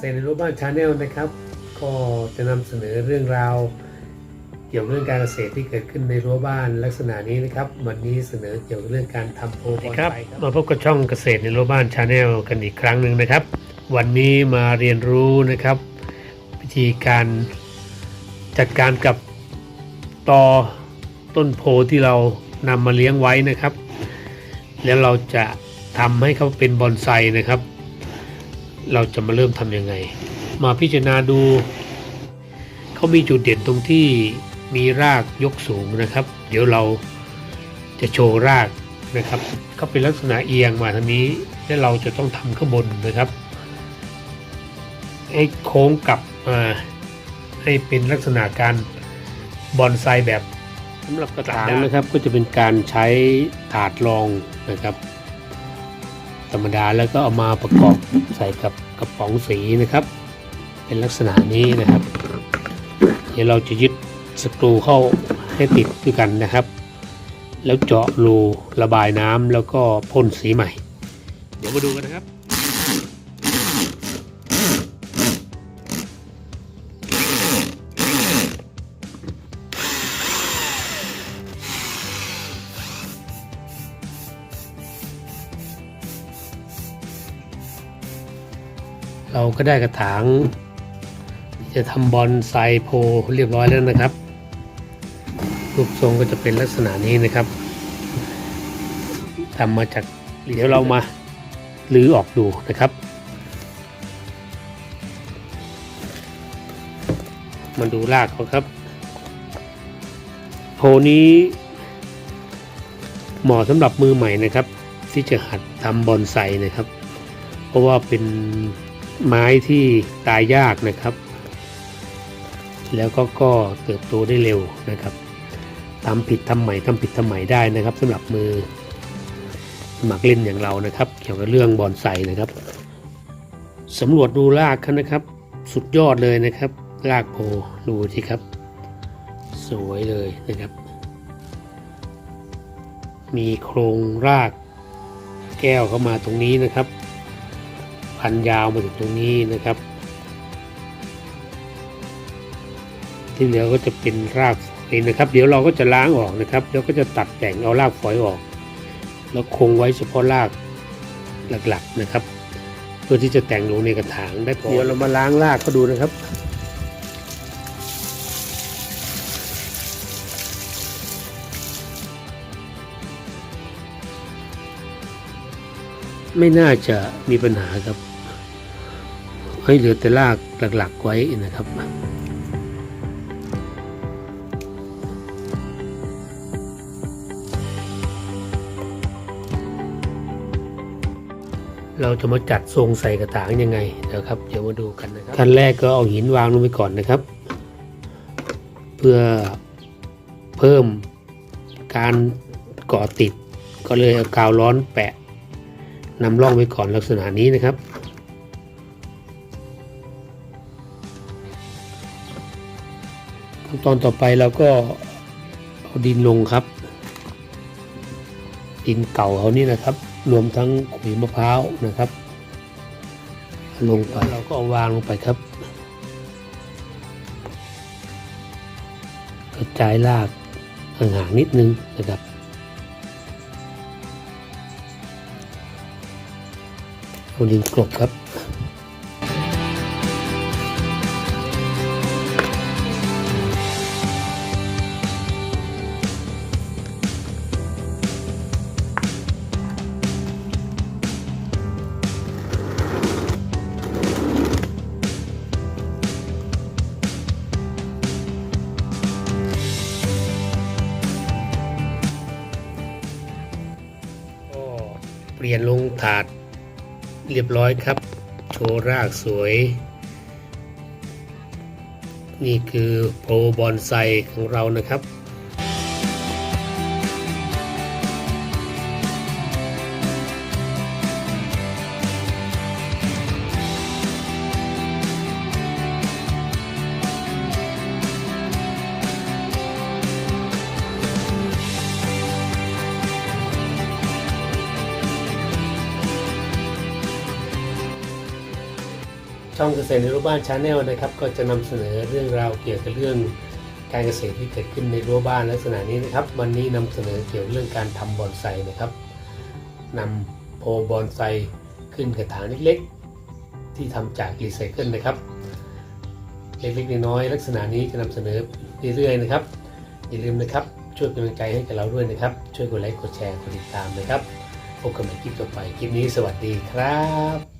ษตรในรั้วบ้านชาแนลนะครับ ก็จะนำเสนอเรื่องราว เกี่ยวกับเรื่องการเกษตรที่เกิดขึ้นในรั้วบ้านลักษณะนี้นะครับ วันนี้เสนอเกี่ยวกับเรื่องการทำโพลบอนครับไซครับมาพบกับช่องเกษตรในรั้วบ้านชาแนลกันอีกครั้งหนึ่งนะครับ วันนี้มาเรียนรู้นะครับ วิธีการจัดการกับตอต้นโพที่เรานำมาเลี้ยงไว้นะครับ แล้วเราจะทำให้เขาเป็นบอนไซนะครับ เราจะมาเริ่มทำยังไง มาพิจารณาดูเขามีจุดเด่นตรงที่มีรากยกสูงนะครับ เดี๋ยวเราจะโชว์รากนะครับเขาเป็นลักษณะเอียงมาทางนี้และเราจะต้องทำข้างบนนะครับให้โค้งกลับมาให้เป็นลักษณะการบอนไซแบบสำหรับกระถางนะครับก็จะเป็นการใช้ถาดรองนะครับ ธรรมดาแล้วก็เอามาประกอบใส่กับกระป๋องสีนะครับ เป็นลักษณะนี้นะครับ เดี๋ยวเราจะยึดสกรูเข้าให้ติดด้วยกันนะครับ แล้วเจาะรูระบายน้ำแล้วก็พ่นสีใหม่ เดี๋ยวมาดูกันนะครับ เราก็ได้กระถาง จะทำบอลไซโพเรียบร้อยแล้วนะครับ รูปทรงก็จะเป็นลักษณะนี้นะครับทำมาจากเดี๋ยวเรามาลื้อออกดูนะครับ มาดูรากเขาครับ โพนี้เหมาะสำหรับมือใหม่นะครับ ที่จะหัดทำบอนไซนะครับ เพราะว่าเป็น ไม้ที่ตายยากนะครับ แล้วก็ก็เติบโตได้เร็วนะครับทำผิดทำใหม่ทำผิดทำใหม่ได้นะครับสำหรับมือสมัครเล่นอย่างเรานะครับ เกี่ยวกับเรื่องบอนไซนะครับสำรวจดูรากเขานะครับ สุดยอดเลยนะครับ รากโพดูสิครับ สวยเลยนะครับ มีโครงรากแก้วเข้ามาตรงนี้นะครับ พันยาวมาถึงตรงนี้นะครับ ที่เหลือก็จะเป็นรากฝอยนะครับ เดี๋ยวเราก็จะล้างออกนะครับ แล้วก็จะตัดแต่งเอารากฝอยออก แล้วคงไว้เฉพาะรากหลักๆนะครับ เพื่อที่จะแต่งลงในกระถางได้เดี๋ยวเรามาล้างรากก็ดูนะครับไม่น่าจะมีปัญหาครับ ให้เหลือแต่รากหลักๆไว้นะครับ เราจะมาจัดทรงใส่กระถางยังไงนะครับ เดี๋ยวมาดูกันนะครับขั้นแรกก็เอาหินวางลงไปก่อนนะครับ เพื่อเพิ่มการเกาะติดก็เลยเอากาวร้อนแปะนำร่องไว้ก่อนลักษณะนี้นะครับ ขั้นตอนต่อไปเราก็เอาดินลงครับ ดินเก่าเขานี่นะครับ รวมทั้งขุยมะพร้าวนะครับ ลงไปเราก็เอาวางลงไปครับ กระจายรากห่างๆนิดนึงนะครับเอาดินกลบครับ เปลี่ยนลงถาดเรียบร้อยครับ โชว์รากสวย นี่คือโปรบอนไซของเรานะครับ ช่องเกษตรในรั้วบ้านชาแนลนะครับก็จะนำเสนอเรื่องราวเกี่ยวกับเรื่องการเกษตรที่เกิดขึ้นในรั้วบ้านลักษณะนี้นะครับ วันนี้นำเสนอเกี่ยวกับเรื่องการทำบอนไซนะครับนำโพบอนไซขึ้นกระถางเล็กๆ ที่ทำจากรีไซเคิลนะครับ เล็กๆน้อยๆลักษณะนี้จะนำเสนอเรื่อยๆนะครับ อย่าลืมนะครับช่วยเป็นกำลังใจให้กับเราด้วยนะครับ ช่วยกดไลค์กดแชร์กดติดตามนะครับพบกันใหม่คลิปต่อไปคลิปนี้สวัสดีครับ